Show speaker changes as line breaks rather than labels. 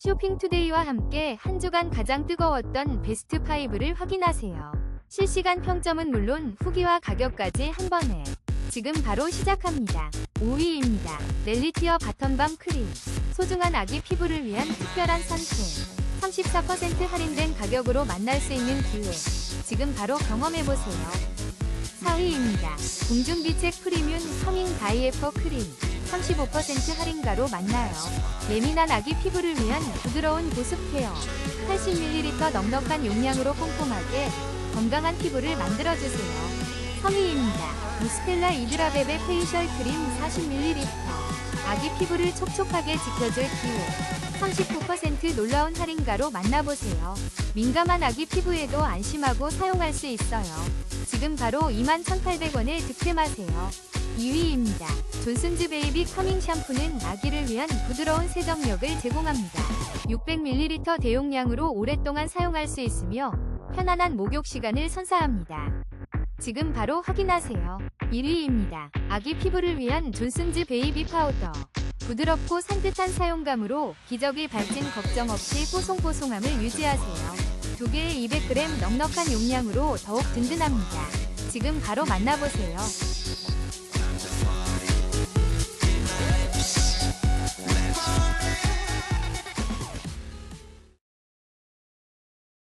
쇼핑투데이와 함께 한 주간 가장 뜨거웠던 베스트 5를 확인하세요. 실시간 평점은 물론 후기와 가격까지 한 번에. 지금 바로 시작합니다. 5위입니다. 렐리티어 바텀밤 크림. 소중한 아기 피부를 위한 특별한 선택. 34% 할인된 가격으로 만날 수 있는 기회. 지금 바로 경험해보세요. 4위입니다. 공중비책 프리뮨 서밍 다이에퍼 크림. 35% 할인가로 만나요. 예민한 아기 피부를 위한 부드러운 보습 케어. 80ml 넉넉한 용량으로 꼼꼼하게 건강한 피부를 만들어주세요. 3위입니다. 무스텔라 이드라베베 페이셜 크림 40ml. 아기 피부를 촉촉하게 지켜줄 기회. 39% 놀라운 할인가로 만나보세요. 민감한 아기 피부에도 안심하고 사용할 수 있어요. 지금 바로 21,800원에 득템하세요. 2위입니다. 존슨즈 베이비 커밍 샴푸는 아기를 위한 부드러운 세정력을 제공합니다. 600ml 대용량으로 오랫동안 사용할 수 있으며 편안한 목욕 시간을 선사합니다. 지금 바로 확인하세요. 1위입니다. 아기 피부를 위한 존슨즈 베이비 파우더. 부드럽고 산뜻한 사용감으로 기저귀 발진 걱정 없이 뽀송뽀송함을 유지하세요. 두 개에 200g 넉넉한 용량으로 더욱 든든합니다. 지금 바로 만나보세요.